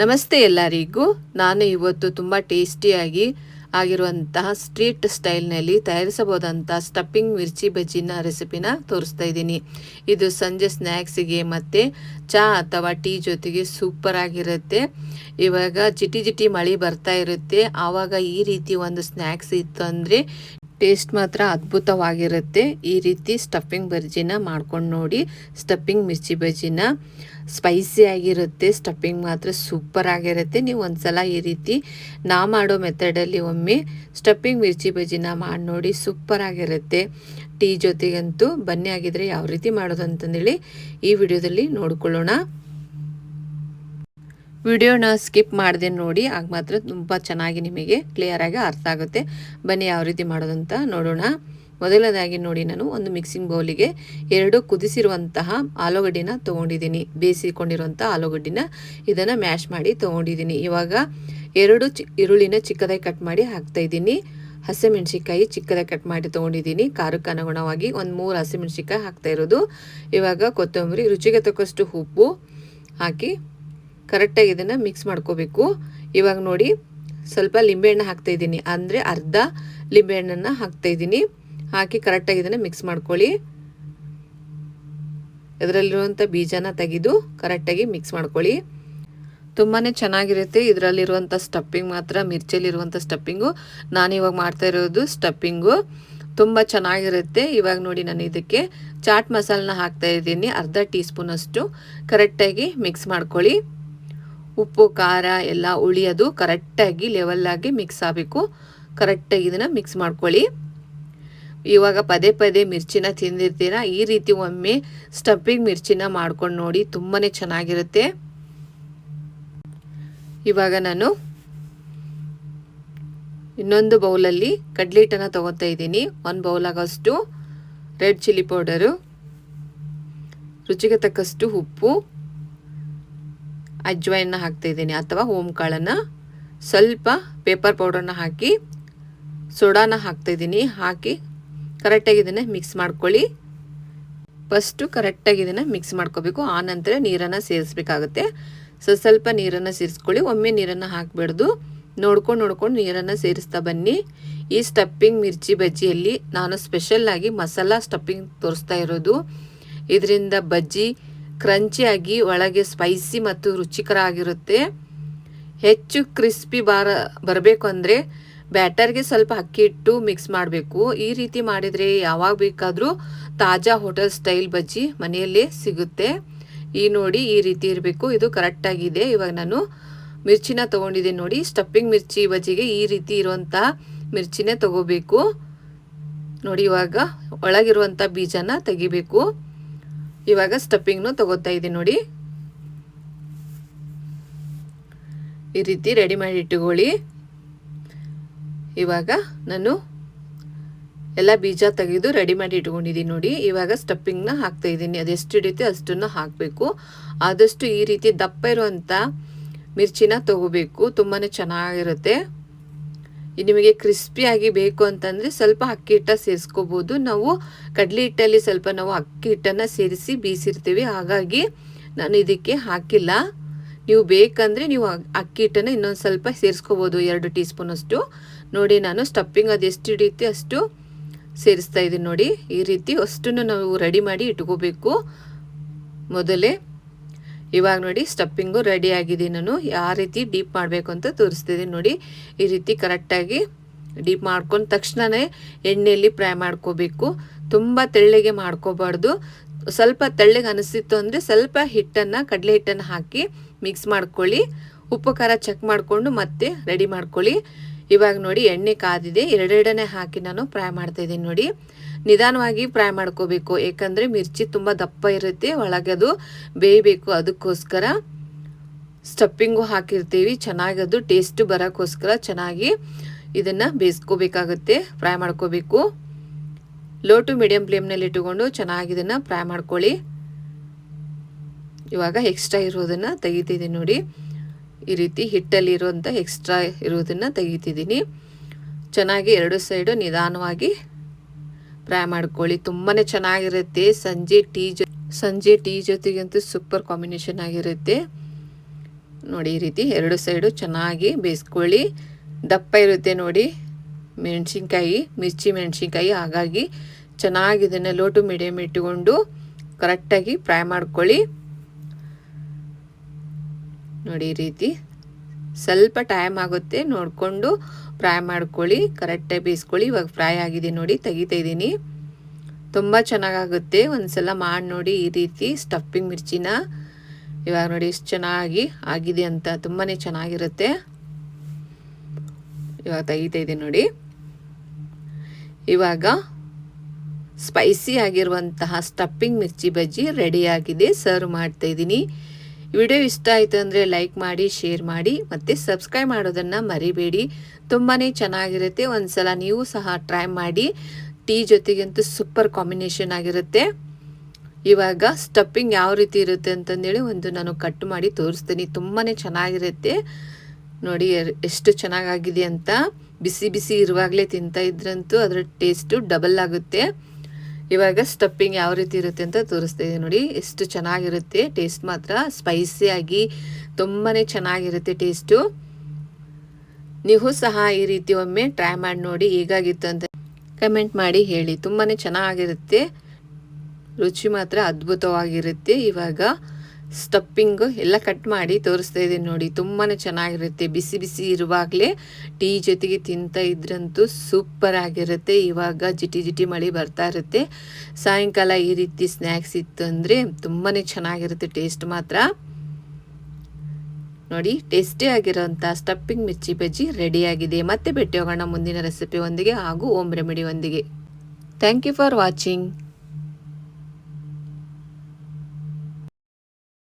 ನಮಸ್ತೆ ಎಲ್ಲರಿಗೂ. ನಾನು ಇವತ್ತು ತುಂಬ ಟೇಸ್ಟಿಯಾಗಿ ಆಗಿರುವಂತಹ ಸ್ಟ್ರೀಟ್ ಸ್ಟೈಲ್ನಲ್ಲಿ ತಯಾರಿಸಬಹುದಂಥ ಸ್ಟಫಿಂಗ್ ಮಿರ್ಚಿ ಬಜ್ಜಿನ ರೆಸಿಪಿನ ತೋರಿಸ್ತಾ ಇದ್ದೀನಿ. ಇದು ಸಂಜೆ ಸ್ನ್ಯಾಕ್ಸಿಗೆ ಮತ್ತು ಚಹಾ ಅಥವಾ ಟೀ ಜೊತೆಗೆ ಸೂಪರ್ ಆಗಿರುತ್ತೆ. ಇವಾಗ ಜಿಟಿ ಜಿಟಿ ಮಳೆ ಬರ್ತಾ ಇರುತ್ತೆ. ಆವಾಗ ಈ ರೀತಿ ಒಂದು ಸ್ನ್ಯಾಕ್ಸ್ ಇತ್ತು ಅಂದರೆ ಟೇಸ್ಟ್ ಮಾತ್ರ ಅದ್ಭುತವಾಗಿರುತ್ತೆ. ಈ ರೀತಿ ಸ್ಟಫಿಂಗ್ ಬಜ್ಜಿನ ಮಾಡ್ಕೊಂಡು ನೋಡಿ. ಸ್ಟಫಿಂಗ್ ಮಿರ್ಚಿ ಬಜ್ಜಿನ ಸ್ಪೈಸಿ ಆಗಿರುತ್ತೆ. ಸ್ಟಫಿಂಗ್ ಮಾತ್ರ ಸೂಪರ್ ಆಗಿರುತ್ತೆ. ನೀವು ಒಂದ್ಸಲ ಈ ರೀತಿ ನಾ ಮಾಡೋ ಮೆಥಡಲ್ಲಿ ಒಮ್ಮೆ ಸ್ಟಫಿಂಗ್ ಮಿರ್ಚಿ ಬಜ್ಜಿನ ಮಾಡಿ ನೋಡಿ ಸೂಪರ್ ಆಗಿರುತ್ತೆ. ಟೀ ಜೊತೆಗಂತೂ ಬನ್ನಿ. ಆಗಿದ್ರೆ ಯಾವ ರೀತಿ ಮಾಡೋದು ಅಂತಂದೇಳಿ ಈ ವಿಡಿಯೋದಲ್ಲಿ ನೋಡ್ಕೊಳ್ಳೋಣ. ವಿಡಿಯೋನ ಸ್ಕಿಪ್ ಮಾಡಿದೆ ನೋಡಿ, ಆಗ ಮಾತ್ರ ತುಂಬ ಚೆನ್ನಾಗಿ ನಿಮಗೆ ಕ್ಲಿಯರಾಗಿ ಅರ್ಥ ಆಗುತ್ತೆ. ಬನ್ನಿ ಯಾವ ರೀತಿ ಮಾಡೋದಂತ ನೋಡೋಣ. ಮೊದಲನೇದಾಗಿ ನೋಡಿ ನಾನು, ಒಂದು ಮಿಕ್ಸಿಂಗ್ ಬೌಲಿಗೆ ಎರಡು ಕುದಿಸಿರುವಂತಹ ಆಲೂಗಡ್ಡಿನ ತೊಗೊಂಡಿದ್ದೀನಿ. ಬೇಯಿಸಿಕೊಂಡಿರುವಂಥ ಆಲೂಗಡ್ಡಿನ ಇದನ್ನು ಮ್ಯಾಶ್ ಮಾಡಿ ತೊಗೊಂಡಿದ್ದೀನಿ. ಇವಾಗ ಎರಡು ಚಿ, ಈರುಳ್ಳಿನ ಚಿಕ್ಕದಾಗಿ ಕಟ್ ಮಾಡಿ ಹಾಕ್ತಾಯಿದ್ದೀನಿ ಹಸಿಮೆಣ್ಸಿಕಾಯಿ ಚಿಕ್ಕದಾಗಿ ಕಟ್ ಮಾಡಿ ತೊಗೊಂಡಿದ್ದೀನಿ. ಖಾರಕ್ಕೆ ಅನುಗುಣವಾಗಿ ಒಂದು ಮೂರು ಹಸಿಮೆಣ್ಸಿಕಾಯಿ ಹಾಕ್ತಾ ಇರೋದು. ಇವಾಗ ಕೊತ್ತಂಬರಿ, ರುಚಿಗೆ ತಕ್ಕಷ್ಟು ಉಪ್ಪು ಹಾಕಿ ಕರೆಕ್ಟಾಗಿ ಇದನ್ನು ಮಿಕ್ಸ್ ಮಾಡ್ಕೋಬೇಕು. ಇವಾಗ ನೋಡಿ, ಸ್ವಲ್ಪ ಲಿಂಬೆಹಣ್ಣು ಹಾಕ್ತಾಯಿದ್ದೀನಿ ಅಂದರೆ ಅರ್ಧ ಲಿಂಬೆಹಣ್ಣನ್ನು ಹಾಕ್ತಾಯಿದ್ದೀನಿ ಹಾಕಿ ಕರೆಕ್ಟಾಗಿ ಇದನ್ನು ಮಿಕ್ಸ್ ಮಾಡ್ಕೊಳ್ಳಿ. ಇದರಲ್ಲಿರುವಂಥ ಬೀಜನ ತೆಗೆದು ಕರೆಕ್ಟಾಗಿ ಮಿಕ್ಸ್ ಮಾಡ್ಕೊಳ್ಳಿ. ತುಂಬಾ ಚೆನ್ನಾಗಿರುತ್ತೆ ಇದರಲ್ಲಿರುವಂಥ ಸ್ಟಫಿಂಗ್ ಮಾತ್ರ ಮಿರ್ಚಿಯಲ್ಲಿರುವಂಥ ಸ್ಟಪ್ಪಿಂಗು ನಾನು ಇವಾಗ ಮಾಡ್ತಾ ಇರೋದು ಸ್ಟಪ್ಪಿಂಗು ತುಂಬ ಚೆನ್ನಾಗಿರುತ್ತೆ. ಇವಾಗ ನೋಡಿ ನಾನು ಇದಕ್ಕೆ ಚಾಟ್ ಮಸಾಲನ ಹಾಕ್ತಾ ಇದ್ದೀನಿ. ಅರ್ಧ ಟೀ ಸ್ಪೂನಷ್ಟು ಕರೆಕ್ಟಾಗಿ ಮಿಕ್ಸ್ ಮಾಡ್ಕೊಳ್ಳಿ. ಉಪ್ಪು, ಖಾರ ಎಲ್ಲ ಉಳಿಯೋದು ಕರೆಕ್ಟಾಗಿ ಲೆವೆಲ್ಲಾಗಿ ಮಿಕ್ಸ್ ಆಗಬೇಕು. ಕರೆಕ್ಟಾಗಿ ಇದನ್ನು ಮಿಕ್ಸ್ ಮಾಡ್ಕೊಳ್ಳಿ. ಇವಾಗ ಪದೇ ಪದೇ ಮಿರ್ಚಿನ ತಿಂದಿರ್ತೀರ? ಈ ರೀತಿ ಒಮ್ಮೆ ಸ್ಟಫಿಂಗ್ ಮಿರ್ಚಿನ ಮಾಡ್ಕೊಂಡು ನೋಡಿ ತುಂಬಾ ಚೆನ್ನಾಗಿರುತ್ತೆ. ಇವಾಗ ನಾನು ಇನ್ನೊಂದು ಬೌಲಲ್ಲಿ ಕಡ್ಲೆ ಹಿಟ್ಟನ್ನು ತೊಗೊತಾ ಇದ್ದೀನಿ. ಒಂದು ಬೌಲಾಗಷ್ಟು ರೆಡ್ ಚಿಲ್ಲಿ ಪೌಡರು, ರುಚಿಗೆ ತಕ್ಕಷ್ಟು ಉಪ್ಪು. ಅಜ್ವಾಯಿನ ಹಾಕ್ತಾ ಇದ್ದೀನಿ ಅಥವಾ ಓಮ್ ಕಾಳನ್ನು. ಸ್ವಲ್ಪ ಪೇಪರ್ ಪೌಡರ್ನ ಹಾಕಿ ಸೋಡಾನ ಹಾಕ್ತಾಯಿದ್ದೀನಿ ಹಾಕಿ ಕರೆಕ್ಟಾಗಿ ಇದನ್ನು ಮಿಕ್ಸ್ ಮಾಡ್ಕೊಳ್ಳಿ. ಫಸ್ಟು ಕರೆಕ್ಟಾಗಿ ಇದನ್ನು ಮಿಕ್ಸ್ ಮಾಡ್ಕೋಬೇಕು. ಆನಂತರ ನಂತರ ನೀರನ್ನು ಸೇರಿಸ್ಬೇಕಾಗುತ್ತೆ. ಸೊ ಸ್ವಲ್ಪ ನೀರನ್ನು ಸೇರಿಸ್ಕೊಳ್ಳಿ. ಒಮ್ಮೆ ನೀರನ್ನು ಹಾಕಬಾರ್ದು. ನೋಡ್ಕೊಂಡು ನೋಡ್ಕೊಂಡು ನೀರನ್ನು ಸೇರಿಸ್ತಾ ಬನ್ನಿ. ಈ ಸ್ಟಪ್ಪಿಂಗ್ ಮಿರ್ಚಿ ಬಜ್ಜಿಯಲ್ಲಿ ನಾನು ಸ್ಪೆಷಲ್ಲಾಗಿ ಮಸಾಲ ಸ್ಟಪ್ಪಿಂಗ್ ತೋರಿಸ್ತಾ ಇರೋದು. ಇದರಿಂದ ಬಜ್ಜಿ ಕ್ರಂಚಿಯಾಗಿ, ಒಳಗೆ ಸ್ಪೈಸಿ ಮತ್ತು ರುಚಿಕರ ಆಗಿರುತ್ತೆ ಹೆಚ್ಚು ಕ್ರಿಸ್ಪಿ ಬಾರ, ಬರಬೇಕು ಅಂದರೆ ಬ್ಯಾಟರ್ಗೆ ಸ್ವಲ್ಪ ಅಕ್ಕಿ ಇಟ್ಟು ಮಿಕ್ಸ್ ಮಾಡಬೇಕು. ಈ ರೀತಿ ಮಾಡಿದರೆ ಯಾವಾಗ ಬೇಕಾದರೂ ತಾಜಾ ಹೋಟೆಲ್ ಸ್ಟೈಲ್ ಬಜ್ಜಿ ಮನೆಯಲ್ಲೇ ಸಿಗುತ್ತೆ. ಈ ನೋಡಿ ಈ ರೀತಿ ಇರಬೇಕು. ಇದು ಕರೆಕ್ಟಾಗಿದೆ. ಇವಾಗ ನಾನು ಮಿರ್ಚಿನ ತೊಗೊಂಡಿದ್ದೀನಿ ನೋಡಿ. ಸ್ಟಪ್ಪಿಂಗ್ ಮಿರ್ಚಿ ಬಜ್ಜಿಗೆ ಈ ರೀತಿ ಇರುವಂಥ ಮಿರ್ಚಿನೇ ತಗೋಬೇಕು. ನೋಡಿ ಇವಾಗ ಒಳಗಿರುವಂಥ ಬೀಜನ ತೆಗಿಬೇಕು. ಇವಾಗ ಸ್ಟಫಿಂಗ್ನು ತಗೋತಾ ಇದ್ದೀನಿ ನೋಡಿ. ಈ ರೀತಿ ರೆಡಿ ಮಾಡಿ ಇಟ್ಟುಕೊಳ್ಳಿ. ಇವಾಗ ನಾನು ಎಲ್ಲ ಬೀಜ ತೆಗೆದು ರೆಡಿ ಮಾಡಿ ಇಟ್ಕೊಂಡಿದ್ದೀನಿ ನೋಡಿ. ಇವಾಗ ಸ್ಟಪ್ಪಿಂಗ್ನ ಹಾಕ್ತಾ ಇದ್ದೀನಿ. ಅದೆಷ್ಟು ಹಿಡಿಯುತ್ತೆ ಅಷ್ಟನ್ನು ಹಾಕಬೇಕು. ಆದಷ್ಟು ಈ ರೀತಿ ದಪ್ಪ ಇರುವಂಥ ಮಿರ್ಚಿನ ತಗೋಬೇಕು. ತುಂಬಾ ಚೆನ್ನಾಗಿರುತ್ತೆ. ನಿಮಗೆ ಕ್ರಿಸ್ಪಿಯಾಗಿ ಬೇಕು ಅಂತಂದರೆ ಸ್ವಲ್ಪ ಅಕ್ಕಿ ಹಿಟ್ಟ ಸೇರಿಸ್ಕೋಬೋದು. ನಾವು ಕಡಲೆ ಹಿಟ್ಟಲ್ಲಿ ಸ್ವಲ್ಪ ನಾವು ಅಕ್ಕಿ ಹಿಟ್ಟನ್ನು ಸೇರಿಸಿ ಬೀಸಿರ್ತೀವಿ. ಹಾಗಾಗಿ ನಾನು ಇದಕ್ಕೆ ಹಾಕಿಲ್ಲ. ನೀವು ಬೇಕಂದರೆ ನೀವು ಅಕ್ಕಿ ಹಿಟ್ಟನ್ನು ಇನ್ನೊಂದು ಸ್ವಲ್ಪ ಸೇರಿಸ್ಕೋಬೋದು. ಎರಡು ಟೀ ಸ್ಪೂನಷ್ಟು ನೋಡಿ ನಾನು ಸ್ಟಫಿಂಗ್ ಅದು ಎಷ್ಟು ಹಿಡಿಯುತ್ತೆ ಅಷ್ಟು ಸೇರಿಸ್ತಾ ಇದ್ದೀನಿ ನೋಡಿ. ಈ ರೀತಿ ಅಷ್ಟನ್ನು ನಾವು ರೆಡಿ ಮಾಡಿ ಇಟ್ಕೋಬೇಕು. ಮೊದಲೇ ಇವಾಗ ನೋಡಿ ಸ್ಟಪ್ಪಿಂಗು ರೆಡಿ ಆಗಿದೆ ನಾನು ಯಾವ ರೀತಿ ಡೀಪ್ ಮಾಡಬೇಕು ಅಂತ ತೋರಿಸ್ತಿದ್ದೀನಿ ನೋಡಿ. ಈ ರೀತಿ ಕರೆಕ್ಟಾಗಿ ಡೀಪ್ ಮಾಡ್ಕೊಂಡು ತಕ್ಷಣವೇ ಎಣ್ಣೆಯಲ್ಲಿ ಫ್ರೈ ಮಾಡ್ಕೋಬೇಕು. ತುಂಬ ತೆಳ್ಳಗೆ ಮಾಡ್ಕೋಬಾರ್ದು. ಸ್ವಲ್ಪ ತೆಳ್ಳಗೆ ಅನಿಸ್ತಿತ್ತು ಅಂದರೆ ಸ್ವಲ್ಪ ಹಿಟ್ಟನ್ನು, ಕಡಲೆ ಹಿಟ್ಟನ್ನು ಹಾಕಿ ಮಿಕ್ಸ್ ಮಾಡ್ಕೊಳ್ಳಿ. ಉಪ್ಪು ಖಾರ ಚೆಕ್ ಮಾಡಿಕೊಂಡು ಮತ್ತೆ ರೆಡಿ ಮಾಡ್ಕೊಳ್ಳಿ. ಇವಾಗ ನೋಡಿ ಎಣ್ಣೆ ಕಾದಿದೆ. ಎರಡೆರಡನೇ ಹಾಕಿ ನಾನು ಫ್ರೈ ಮಾಡ್ತಾ ಇದ್ದೀನಿ ನೋಡಿ. ನಿಧಾನವಾಗಿ ಫ್ರೈ ಮಾಡ್ಕೋಬೇಕು. ಏಕೆಂದರೆ ಮಿರ್ಚಿ ತುಂಬ ದಪ್ಪ ಇರುತ್ತೆ. ಒಳಗೆ ಅದು ಬೇಯಬೇಕು. ಅದಕ್ಕೋಸ್ಕರ ಸ್ಟಪ್ಪಿಂಗು ಹಾಕಿರ್ತೀವಿ. ಚೆನ್ನಾಗಿ ಅದು ಟೇಸ್ಟ್ ಬರೋಕ್ಕೋಸ್ಕರ ಚೆನ್ನಾಗಿ ಇದನ್ನು ಬೇಯಿಸ್ಕೋಬೇಕಾಗುತ್ತೆ. ಫ್ರೈ ಮಾಡ್ಕೋಬೇಕು. ಲೋ ಟು ಮೀಡಿಯಮ್ ಫ್ಲೇಮ್ನಲ್ಲಿ ಇಟ್ಟುಕೊಂಡು ಚೆನ್ನಾಗಿ ಇದನ್ನು ಫ್ರೈ ಮಾಡ್ಕೊಳ್ಳಿ. ಇವಾಗ ಎಕ್ಸ್ಟ್ರಾ ಇರೋದನ್ನು ತೆಗಿತಿದ್ದೀನಿ ನೋಡಿ. ಈ ರೀತಿ ಹಿಟ್ಟಲ್ಲಿ ಇರುವಂಥ ಎಕ್ಸ್ಟ್ರಾ ಇರೋದನ್ನು ತೆಗಿತಿದ್ದೀನಿ. ಚೆನ್ನಾಗಿ ಎರಡು ಸೈಡು ನಿಧಾನವಾಗಿ ಫ್ರೈ ಮಾಡ್ಕೊಳ್ಳಿ. ತುಂಬಾ ಚೆನ್ನಾಗಿರುತ್ತೆ. ಸಂಜೆ ಟೀ ಜೊ, ಸಂಜೆ ಟೀ ಜೊತೆಗಂತೂ ಸೂಪರ್ ಕಾಂಬಿನೇಷನ್ ಆಗಿರುತ್ತೆ. ನೋಡಿ ಈ ರೀತಿ ಎರಡು ಸೈಡು ಚೆನ್ನಾಗಿ ಬೇಯಿಸ್ಕೊಳ್ಳಿ. ದಪ್ಪ ಇರುತ್ತೆ ನೋಡಿ ಮೆಣಸಿನ್ಕಾಯಿ, ಮಿರ್ಚಿ ಮೆಣಸಿನ್ಕಾಯಿ. ಹಾಗಾಗಿ ಚೆನ್ನಾಗಿ ಇದನ್ನು ಲೋಟು ಮೀಡಿಯಮ್ ಇಟ್ಟುಕೊಂಡು ಕರೆಕ್ಟಾಗಿ ಫ್ರೈ ಮಾಡ್ಕೊಳ್ಳಿ. ನೋಡಿ ಈ ರೀತಿ. ಸ್ವಲ್ಪ ಟೈಮ್ ಆಗುತ್ತೆ, ನೋಡಿಕೊಂಡು ಫ್ರೈ ಮಾಡ್ಕೊಳ್ಳಿ ಕರೆಕ್ಟಾಗಿ ಬೇಯಿಸ್ಕೊಳ್ಳಿ. ಇವಾಗ ಫ್ರೈ ಆಗಿದೆ ನೋಡಿ, ತೆಗಿತಾ ಇದ್ದೀನಿ. ತುಂಬ ಚೆನ್ನಾಗಾಗುತ್ತೆ. ಒಂದ್ಸಲ ಮಾಡಿ ನೋಡಿ ಈ ರೀತಿ ಸ್ಟಫಿಂಗ್ ಮಿರ್ಚಿನ. ಇವಾಗ ನೋಡಿ ಎಷ್ಟು ಚೆನ್ನಾಗಿ ಆಗಿದೆ ಅಂತ ತುಂಬಾ ಚೆನ್ನಾಗಿರುತ್ತೆ. ಇವಾಗ ತೆಗಿತಾ ಇದ್ದೀನಿ ನೋಡಿ. ಇವಾಗ ಸ್ಪೈಸಿ ಆಗಿರುವಂತಹ ಸ್ಟಫಿಂಗ್ ಮಿರ್ಚಿ ಬಜ್ಜಿ ರೆಡಿಯಾಗಿದೆ ಸರ್ವ್ ಮಾಡ್ತಾ ಇದ್ದೀನಿ. ವಿಡಿಯೋ ಇಷ್ಟ ಆಯಿತು ಅಂದರೆ ಲೈಕ್ ಮಾಡಿ ಶೇರ್ ಮಾಡಿ ಮತ್ತು ಸಬ್ಸ್ಕ್ರೈಬ್ ಮಾಡೋದನ್ನು ಮರಿಬೇಡಿ. ತುಂಬಾ ಚೆನ್ನಾಗಿರುತ್ತೆ. ಒಂದ್ಸಲ ನೀವು ಸಹ ಟ್ರೈ ಮಾಡಿ. ಟೀ ಜೊತೆಗಂತೂ ಸೂಪರ್ ಕಾಂಬಿನೇಷನ್ ಆಗಿರುತ್ತೆ. ಇವಾಗ ಸ್ಟಫಿಂಗ್ ಯಾವ ರೀತಿ ಇರುತ್ತೆ ಅಂತಂದೇಳಿ ಒಂದು ನಾನು ಕಟ್ ಮಾಡಿ ತೋರಿಸ್ತೀನಿ. ತುಂಬಾ ಚೆನ್ನಾಗಿರುತ್ತೆ. ನೋಡಿ ಎಷ್ಟು ಚೆನ್ನಾಗಾಗಿದೆ ಅಂತ. ಬಿಸಿ ಬಿಸಿ ಇರುವಾಗಲೇ ತಿಂತಾ ಇದ್ರಂತೂ ಅದರ ಟೇಸ್ಟು ಡಬಲ್ ಆಗುತ್ತೆ. ಇವಾಗ ಸ್ಟಫಿಂಗ್ ಯಾವ ರೀತಿ ಇರುತ್ತೆ ಅಂತ ತೋರಿಸ್ತಾ ಇದೆ ನೋಡಿ. ಎಷ್ಟು ಚೆನ್ನಾಗಿರುತ್ತೆ ಟೇಸ್ಟ್ ಮಾತ್ರ. ಸ್ಪೈಸಿಯಾಗಿ ತುಂಬಾ ಚೆನ್ನಾಗಿರುತ್ತೆ ಟೇಸ್ಟು ನೀವು ಸಹ ಈ ರೀತಿ ಒಮ್ಮೆ ಟ್ರೈ ಮಾಡಿ ನೋಡಿ ಹೇಗಾಗಿತ್ತು ಅಂತ ಕಮೆಂಟ್ ಮಾಡಿ ಹೇಳಿ. ತುಂಬಾ ಚೆನ್ನಾಗಿರುತ್ತೆ. ರುಚಿ ಮಾತ್ರ ಅದ್ಭುತವಾಗಿರುತ್ತೆ ಇವಾಗ. ಸ್ಟಫಿಂಗ್ ಎಲ್ಲ ಕಟ್ ಮಾಡಿ ತೋರಿಸ್ತಾ ಇದ್ದೀನಿ ನೋಡಿ. ತುಂಬಾ ಚೆನ್ನಾಗಿರುತ್ತೆ. ಬಿಸಿ ಬಿಸಿ ಇರುವಾಗಲೇ ಟೀ ಜೊತೆಗೆ ತಿಂತಾ ಇದ್ರಂತೂ ಸೂಪರ್ ಆಗಿರುತ್ತೆ. ಇವಾಗ ಜಿಟಿ ಜಿಟಿ ಮಳೆ ಬರ್ತಾ ಇರುತ್ತೆ. ಸಾಯಂಕಾಲ ಈ ರೀತಿ ಸ್ನ್ಯಾಕ್ಸ್ ಇತ್ತು ಅಂದರೆ ತುಂಬಾ ಚೆನ್ನಾಗಿರುತ್ತೆ ಟೇಸ್ಟ್ ಮಾತ್ರ. ನೋಡಿ ಟೇಸ್ಟಿ ಆಗಿರೋಂಥ ಸ್ಟಪ್ಪಿಂಗ್ ಮಿರ್ಚಿ ಬಜ್ಜಿ ರೆಡಿಯಾಗಿದೆ ಮತ್ತೆ ಭೇಟಿ ಹೋಗೋಣ ಮುಂದಿನ ರೆಸಿಪಿ ಒಂದಿಗೆ ಹಾಗೂ ಓಮ್ ರೆಮಿಡಿ ಒಂದಿಗೆ. Thank you for watching